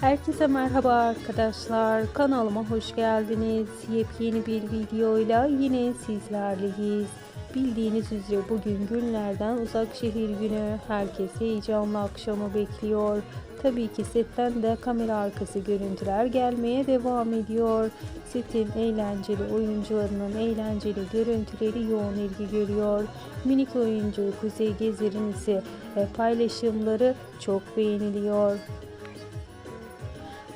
Herkese merhaba arkadaşlar. Kanalıma hoş geldiniz. Yepyeni bir videoyla yine sizlerleyiz. Bildiğiniz üzere bugün günlerden uzak şehir günü. Herkes heyecanla akşamı bekliyor. Tabii ki setten de kamera arkası görüntüler gelmeye devam ediyor. Setin eğlenceli oyuncularının eğlenceli görüntüleri yoğun ilgi görüyor. Minik oyuncu Kuzey Gezer'in ise e, paylaşımları çok beğeniliyor.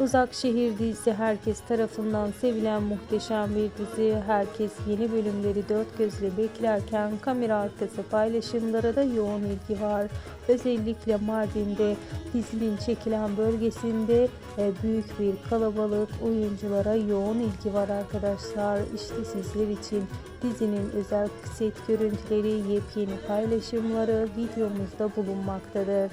Uzak Şehir dizisi herkes tarafından sevilen muhteşem bir dizi. Herkes yeni bölümleri dört gözle beklerken kamera arkası paylaşımlara da yoğun ilgi var. Özellikle Mardin'de dizinin çekilen bölgesinde e, büyük bir kalabalık oyunculara yoğun ilgi var arkadaşlar. İşte sizler için dizinin özel set görüntüleri, yepyeni paylaşımları videomuzda bulunmaktadır.